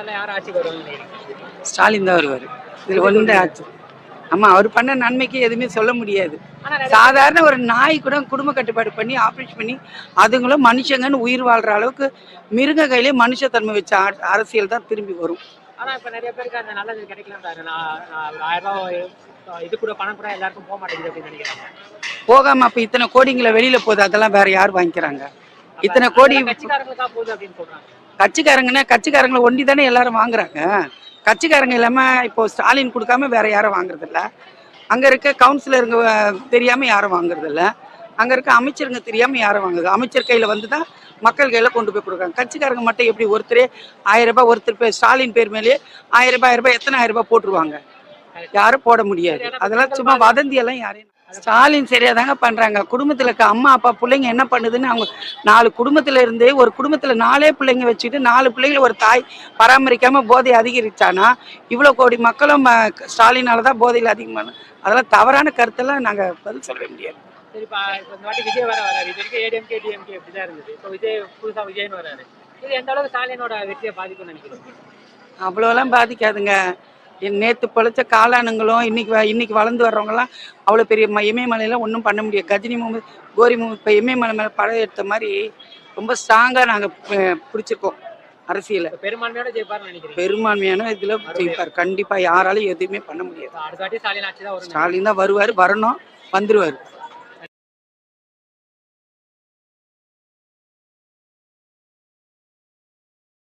அதிமுக யார் ஆட்சிக்கு நினைக்கிறீங்க? ஸ்டாலின் தான் வருவார். இதில் ஒன்று ஆச்சு. ஆமா அவர் பண்ண நன்மைக்கு எதுவுமே சொல்ல முடியாது. சாதாரண ஒரு நாய் கூட குடும்ப கட்டுப்பாடு பண்ணி ஆப்ரேஷன் பண்ணி அதுங்களும் மனுஷங்கன்னு உயிர் வாழ்ற அளவுக்கு மிருக கையிலே மனுஷத்தன்மை வச்ச அரசியல் தான் திரும்பி வரும். ஆனா இப்ப நிறைய பேருக்கு அந்த நல்லது நான் ஒரு ஆயிரம் ரூபாய் இது கூட பணம் கூட எல்லாருக்கும் போக மாட்டேங்குது அப்படின்னு நினைக்கிறாங்க. போகாம அப்ப இத்தனை கோடிங்களை வெளியில போகுது அதெல்லாம் வேற யார் வாங்கிக்கிறாங்க? இத்தனை கோடி போகுது அப்படின்னு சொல்றாங்க. கட்சிக்காரங்கன்னா கட்சிக்காரங்களை ஒண்டி தானே எல்லாரும் வாங்குறாங்க. கட்சிக்காரங்க இல்லாமல் இப்போ ஸ்டாலின் கொடுக்காம வேற யாரும் வாங்குறதில்ல. அங்கே இருக்க கவுன்சிலருங்க தெரியாமல் யாரும் வாங்குறதில்ல. அங்கே இருக்க அமைச்சருங்க தெரியாமல் யாரும் வாங்குது அமைச்சர் கையில் வந்து தான் மக்கள் கையில் கொண்டு போய் கொடுக்குறாங்க. கட்சிக்காரங்க மட்டும் எப்படி ஒருத்தரே ஆயிரம் ரூபாய் ஒருத்தர் பேர் ஸ்டாலின் பேர் மேலேயே ஆயிரம் ரூபாய் ஆயிரம் ரூபாய் எத்தனை ஆயிரம் ரூபாய் போட்டுருவாங்க? யாரும் போட முடியாது. அதெல்லாம் சும்மா வதந்தியெல்லாம் யாரையும் ஸ்டாலின் சரியா தாங்க பண்றாங்க. குடும்பத்துல இருக்க அம்மா அப்பா பிள்ளைங்க என்ன பண்ணுதுன்னு அவங்க நாலு குடும்பத்துல இருந்து ஒரு குடும்பத்துல நாலே பிள்ளைங்க வச்சுட்டு நாலு பிள்ளைங்கள ஒரு தாய் பராமரிக்காம போதை அதிகரிச்சானா இவ்வளவு கோடி மக்களும் ஸ்டாலினால தான் போதையில் அதிகமான அதெல்லாம் தவறான கருத்தெல்லாம் நாங்க பதில் சொல்ல முடியாது. சரி இப்ப இப்ப இந்த வாட்டி விஜய் வர வராரு. இது வரைக்கும் ஏடிஎம்கே டிஎம்கே இப்படிதான் இருந்தது. இப்போ விஜய் புதுசா விஜய்னு வராரு. இது எந்த அளவுக்கு ஸ்டாலினோட வெற்றியை பாதிக்கும்னு நினைக்கிறீங்க? அவ்வளோலாம் பாதிக்காதுங்க. நேற்று பொழைச்ச காளானுங்களும் இன்னைக்கு இன்னைக்கு வளர்ந்து வர்றவங்கலாம் அவ்வளோ பெரிய ம இமயமலையில ஒன்றும் பண்ண முடியாது. கஜினி முகமது கோரி முகமது இப்போ இமயமலை மேலே படம் எடுத்த மாதிரி ரொம்ப ஸ்ட்ராங்காக நாங்கள் பிடிச்சிருக்கோம் அரசியலை. பெரும்பான்மையோட ஜெயிப்பாருன்னு நினைக்கிறீங்க? பெரும்பான்மையான இதில் ஜெயிப்பார். கண்டிப்பாக யாராலையும் எதுவுமே பண்ண முடியாது. ஸ்டாலின் தான் வருவார் வரணும் வந்துருவார்.